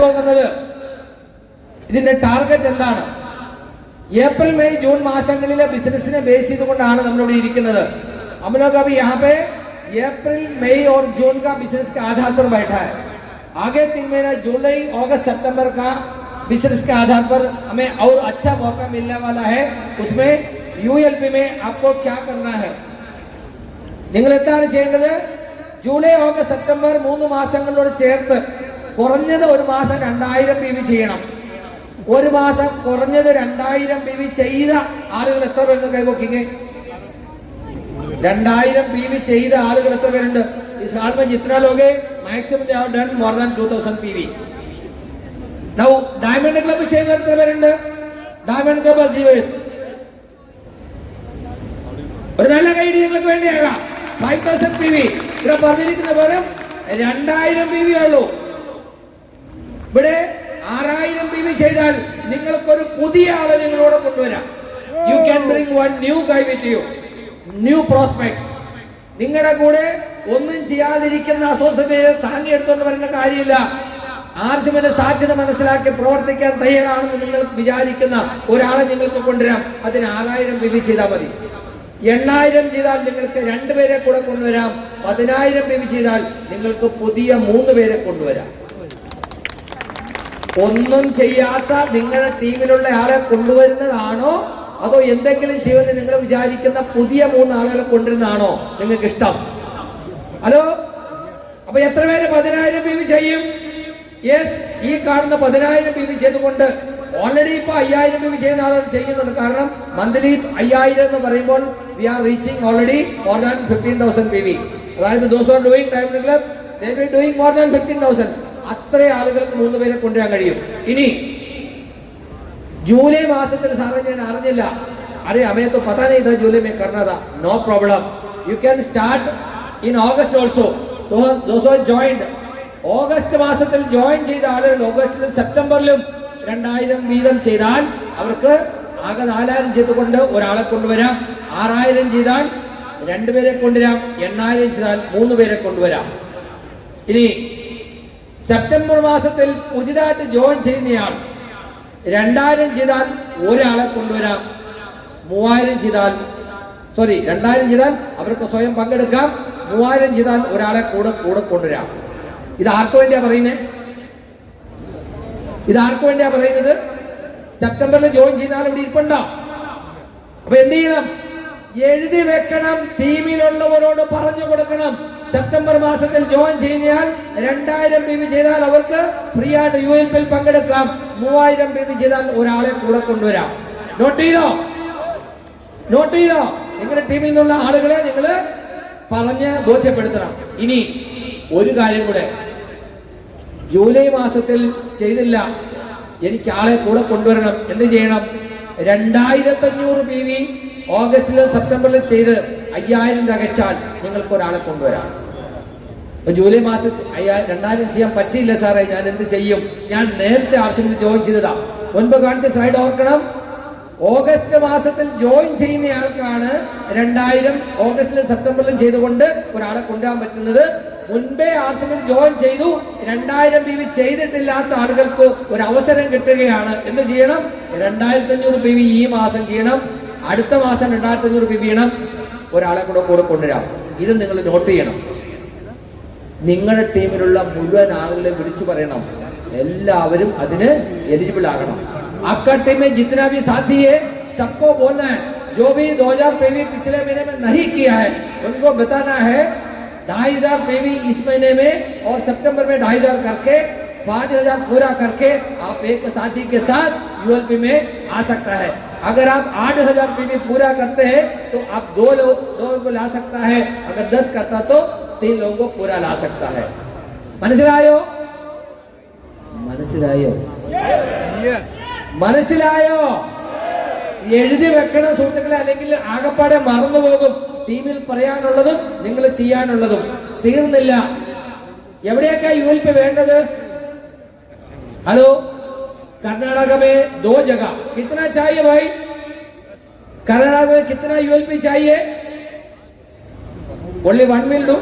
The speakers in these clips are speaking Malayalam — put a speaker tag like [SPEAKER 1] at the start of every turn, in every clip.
[SPEAKER 1] പോകുന്നത് ഇതിന്റെ ടാർഗറ്റ് എന്താണ് ഏപ്രിൽ മെയ് ജൂൺ മാസങ്ങളിലെ ബിസിനസിനെ ബേസ് ചെയ്തുകൊണ്ടാണ് നമ്മളിവിടെ ഇരിക്കുന്നത് हम लोग अभी यहाँ पे अप्रैल मई और जून का बिजनेस के आधार पर बैठा है आगे तीन महीना जुलाई अगस्त सितंबर का बिजनेस के आधार पर हमें और अच्छा मौका मिलने वाला है उसमें यूएलपी में आपको क्या करना है നിങ്ങൾ എന്താണ് ചെയ്യേണ്ടത് ജൂലൈ ഓഗസ്റ്റ് സെപ്റ്റംബർ മൂന്ന് മാസങ്ങളോട് ചേർത്ത് കുറഞ്ഞത് ഒരു മാസം രണ്ടായിരം പി വി ചെയ്യണം. ഒരു മാസം കുറഞ്ഞത് രണ്ടായിരം പി വി ചെയ്ത ആളുകൾ എത്ര പേരുണ്ട് കൈപൊക്കിങ് രണ്ടായിരം പി വി ചെയ്ത ആളുകൾ എത്ര പേരുണ്ട്? ഈ ചിത്ര ലോകെ maximum done more than two thousand P V now diamond club ചെയ്യുന്ന എത്ര പേരുണ്ട്? ഡയമണ്ട് ക്ലബ് ജീവേഴ്സ് ഒരു നല്ല കൈഡി നിങ്ങൾക്ക് വേണ്ടിയാകാം. ഫൈവ് തൗസൻഡ് പി വി ഇവിടെ പറഞ്ഞിരിക്കുന്ന പോലും രണ്ടായിരം പി വി ഉള്ളൂ. ഇവിടെ ആറായിരം പി വി ചെയ്താൽ നിങ്ങൾക്കൊരു പുതിയ ആളെ നിങ്ങളോട് കൊണ്ടുവരാം. You can bring one new guy with you new prospect നിങ്ങളുടെ കൂടെ ഒന്നും ചെയ്യാതിരിക്കുന്ന അസോസിയേറ്റ് താങ്ങിയെടുത്തോണ്ട് വരേണ്ട കാര്യമില്ല. ആർസിമിന്റെ സാധ്യത മനസ്സിലാക്കി പ്രവർത്തിക്കാൻ തയ്യാറാണെന്ന് നിങ്ങൾ വിചാരിക്കുന്ന ഒരാളെ നിങ്ങൾക്ക് കൊണ്ടുവരാം. അതിന് ആറായിരം പി വി ചെയ്താൽ മതി. എണ്ണായിരം ചെയ്താൽ നിങ്ങൾക്ക് രണ്ടുപേരെ കൂടെ കൊണ്ടുവരാം. പതിനായിരം പി വി ചെയ്താൽ നിങ്ങൾക്ക് പുതിയ മൂന്ന് പേരെ കൊണ്ടുവരാം. ഒന്നും ചെയ്യാത്ത നിങ്ങളുടെ ടീമിലുള്ള ആളെ കൊണ്ടുവരുന്നതാണോ? അതോ എന്തെങ്കിലും ചെയ്യുമെന്ന് നിങ്ങൾ വിചാരിക്കുന്ന പുതിയ മൂന്ന് ആളുകളെ കൊണ്ടുവരുന്നതാണോ നിങ്ങൾക്ക് ഇഷ്ടം? ഹലോ? അപ്പൊ എത്ര പേര് പതിനായിരം പി വി ചെയ്യും? യെസ് ഈ കാണുന്ന പതിനായിരം പി വി ചെയ്തുകൊണ്ട് ഓൾറെഡി ഇപ്പൊ അയ്യായിരം പി വി ചെയ്യുന്ന ആളുകൾ ചെയ്യുന്നുണ്ട് കാരണം മന്ത്ലി അയ്യായിരം എന്ന് പറയുമ്പോൾ we are reaching already more than fifteen thousand P V അതായത് those are doing time club they doing more than fifteen thousand അത്ര ആളുകൾക്ക് മൂന്ന് പേരെ കൊണ്ടുവരാൻ കഴിയും. ഇനി ജൂലൈ മാസത്തിൽ സാറേ ഞാൻ അറിഞ്ഞില്ല. അറേ അമേത്ത് പതാനേ ഇതാ ജൂലൈ മേ കർണതാ. No problem you can start in August also those joined August മാസത്തിൽ ജോയിൻ ചെയ്ത ആളുകൾ ഓഗസ്റ്റിലും സെപ്റ്റംബറിലും രണ്ടായിരം വീതം ചെയ്താൽ അവർക്ക് ആകെ നാലായിരം ചെയ്തുകൊണ്ട് ഒരാളെ കൊണ്ടുവരാം. ആറായിരം ചെയ്താൽ രണ്ടുപേരെ കൊണ്ടുവരാം. എണ്ണായിരം ചെയ്താൽ മൂന്ന് പേരെ കൊണ്ടുവരാം. ഇനി സെപ്റ്റംബർ മാസത്തിൽ പുതിയതായിട്ട് ജോയിൻ ചെയ്യുന്നയാൾ രണ്ടായിരം ചെയ്താൽ ഒരാളെ കൊണ്ടുവരാം. മൂവായിരം ചെയ്താൽ സോറി രണ്ടായിരം ചെയ്താൽ അവർക്ക് സ്വയം പങ്കെടുക്കാം. മൂവായിരം ചെയ്താൽ ഒരാളെ കൂടെ കൂടെ കൊണ്ടുവരാം. ഇത് ആർക്കു വേണ്ടിയാ പറയുന്നത് ഇത് ആർക്കു വേണ്ടിയാ പറയുന്നത്? സെപ്റ്റംബറിൽ ജോയിൻ ചെയ്താൽ ഇവിടെ ഇരിപ്പുണ്ടോ? അപ്പൊ എന്ത് ചെയ്യണം? എഴുതി വെക്കണം ടീമിലുള്ളവരോട് പറഞ്ഞു കൊടുക്കണം. സെപ്റ്റംബർ മാസത്തിൽ ജോയിൻ ചെയ്താൽ രണ്ടായിരം ബി ബി ചെയ്താൽ അവർക്ക് ഫ്രീ ആയിട്ട് യു എൽ പിയിൽ പങ്കെടുക്കാം. മൂവായിരം ബി ബി ചെയ്താൽ ഒരാളെ കൂടെ കൊണ്ടുവരാം. നോട്ട് ചെയ്തോ? നോട്ട് ചെയ്തോ? നിങ്ങളുടെ ടീമിൽ നിന്നുള്ള ആളുകളെ നിങ്ങൾ പറഞ്ഞ് ബോധ്യപ്പെടുത്തണം. ഇനി ഒരു കാര്യം കൂടെ. ജൂലൈ മാസത്തിൽ ചെയ്തില്ല. എനിക്ക് ആളെ കൂടെ കൊണ്ടുവരണം. എന്ത് ചെയ്യണം? രണ്ടായിരത്തി അഞ്ഞൂറ് പി വി ഓഗസ്റ്റിലും സെപ്റ്റംബറിലും ചെയ്ത് അയ്യായിരം തികച്ചാൽ നിങ്ങൾക്ക് ഒരാളെ കൊണ്ടുവരാം. ഇപ്പൊ ജൂലൈ മാസത്തിൽ അയ്യാ രണ്ടായിരം ചെയ്യാൻ പറ്റിയില്ല സാറേ ഞാൻ എന്ത് ചെയ്യും? ഞാൻ നേരത്തെ ആർസിമിൽ ജോയിൻ ചെയ്തതാ. മുൻപ് കാണിച്ച സ്ലൈഡ് ഓർക്കണം. ഓഗസ്റ്റ് മാസത്തിൽ ജോയിൻ ചെയ്യുന്ന ആൾക്കാണ് രണ്ടായിരം ഓഗസ്റ്റിലും സെപ്റ്റംബറിലും ചെയ്തുകൊണ്ട് ഒരാളെ കൊണ്ടുവരാൻ പറ്റുന്നത്. മുൻപേ ആർസിമിൽ ജോയിൻ ചെയ്തു. രണ്ടായിരം ബി വി ചെയ്തിട്ടില്ലാത്ത ആളുകൾക്ക് ഒരു അവസരം കിട്ടുകയാണ്. എന്ത് ചെയ്യണം? രണ്ടായിരത്തി അഞ്ഞൂറ് ബി വി ഈ മാസം ചെയ്യണം. അടുത്ത മാസം രണ്ടായിരത്തി അഞ്ഞൂറ് ബി വി ചെയ്യണം. ഒരാളെ കൂടെ കൂടെ കൊണ്ടുവരാം. ഇത് നിങ്ങൾ നോട്ട് ചെയ്യണം. നിങ്ങളുടെ ടീമിലുള്ള മുഴുവൻ ആളുകളെ വിളിച്ചു പറയണം എല്ലാവരും അതിന് എലിജിബിൾ ആകണം आपका टीम में जितना भी साथी है सबको बोलना है जो भी 2000 पेवी पिछले महीने में नहीं किया है उनको बताना है ढाई हजार पेवी इस महीने में और सितंबर में ढाई हजार करके पांच हजार पूरा करके आप एक साथी के साथ यूएलपी में आ सकता है अगर आप आठ हजार पीवी पूरा करते हैं तो आप दो लोग दो लोगों को ला सकता है अगर दस करता तो तीन लोगों को पूरा ला सकता है മനസ്സിലായോ മനസ്സിലായോ മനസ്സിലായോ എഴുതി വെക്കണം സുഹൃത്തുക്കളെ അല്ലെങ്കിൽ ആകപ്പാടെ മറന്നുപോകും ടീമിൽ പറയാനുള്ളതും നിങ്ങൾ ചെയ്യാനുള്ളതും തീർന്നില്ല എവിടെയൊക്കെ യു എൽ പി വേണ്ടത് ഹലോ कर्नाटक में दो जगह कितना चाहिए भाई कर्नाटक में कितना यूएलपी चाहिए ओनली वन मिल दो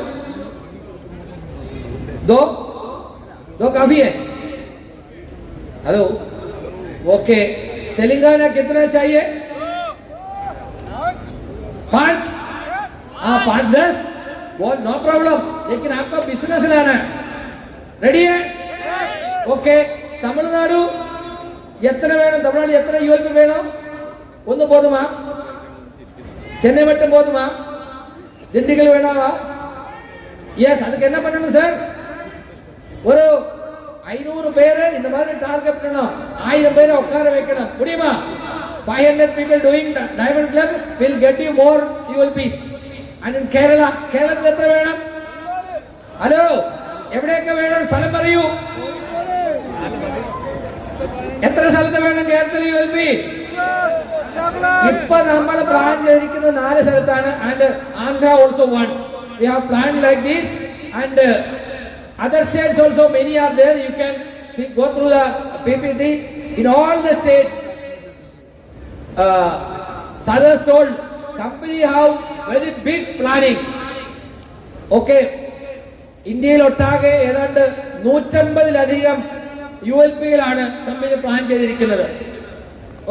[SPEAKER 1] दो दो काफ़ी है हेलो ओके तेलंगाना कितना चाहिए पाँच हाँ पाँच दस वो नो प्रॉब्लम लेकिन आपका बिज़नेस लाना है रेडी है ओके तमिलनाडु எத்தனை வேணும் தமிழ்நாடு எத்தனை யூஎல்பி வேணும் ஒன்று போதுமா சென்னை மட்டும் போதுமா திண்டுக்கல் வேணாவா எஸ் அதுக்கு என்ன பண்ணணும் சார் ஒரு ஐநூறு பேரை இந்த மாதிரி டார்கெட் பண்ணணும் ஆயிரம் பேரை உட்கார வைக்கணும் முடியுமா five hundred people doing diamond club will get you more ULPs and in Kerala കേരളത്തിൽ എത്ര വേണം ഹലോ എവിടെയൊക്കെ വേണം സ്ഥലം പറയൂ എത്ര സ്ഥലത്ത് വേണം കേരളത്തിൽ യു എൽ പി ഇപ്പൊ നമ്മൾ പ്ലാൻ ചെയ്തിരിക്കുന്നത് നാല് സ്ഥലത്താണ് and Andhra also one we have plan like this and other states also many are there you can go through the P P T in all the states സാദേഴ്സ് told company have very big planning okay ഇന്ത്യയിൽ ഒട്ടാകെ ഏതാണ്ട് നൂറ്റമ്പതിലധികം യു എൽ പിയിലാണ് കമ്പനി പ്ലാൻ ചെയ്തിരിക്കുന്നത്.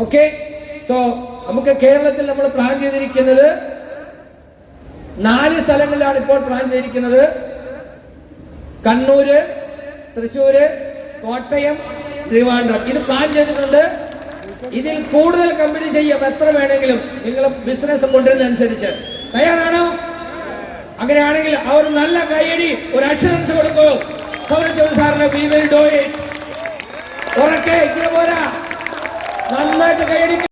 [SPEAKER 1] ഓക്കെ സോ നമുക്ക് കേരളത്തിൽ നമ്മൾ പ്ലാൻ ചെയ്തിരിക്കുന്നത് നാല് സ്ഥലങ്ങളിലാണ് ഇപ്പോൾ പ്ലാൻ ചെയ്തിരിക്കുന്നത്. കണ്ണൂര് തൃശ്ശൂര് കോട്ടയം ട്രിവാൻഡ്രം ഇത് പ്ലാൻ ചെയ്തിട്ടുണ്ട്. ഇതിൽ കൂടുതൽ കമ്പനി ചെയ്യാം എത്ര വേണമെങ്കിലും നിങ്ങൾ ബിസിനസ് കൊണ്ടുവരുന്നതനുസരിച്ച്. തയ്യാറാണോ? അങ്ങനെയാണെങ്കിൽ അവർ നല്ല കൈയടി ഒരു അഷുറൻസ് കൊടുക്കൂ. സൗരജ് സാറിന് വി ഇറ്റ് നന്നായിട്ട് കൈയടി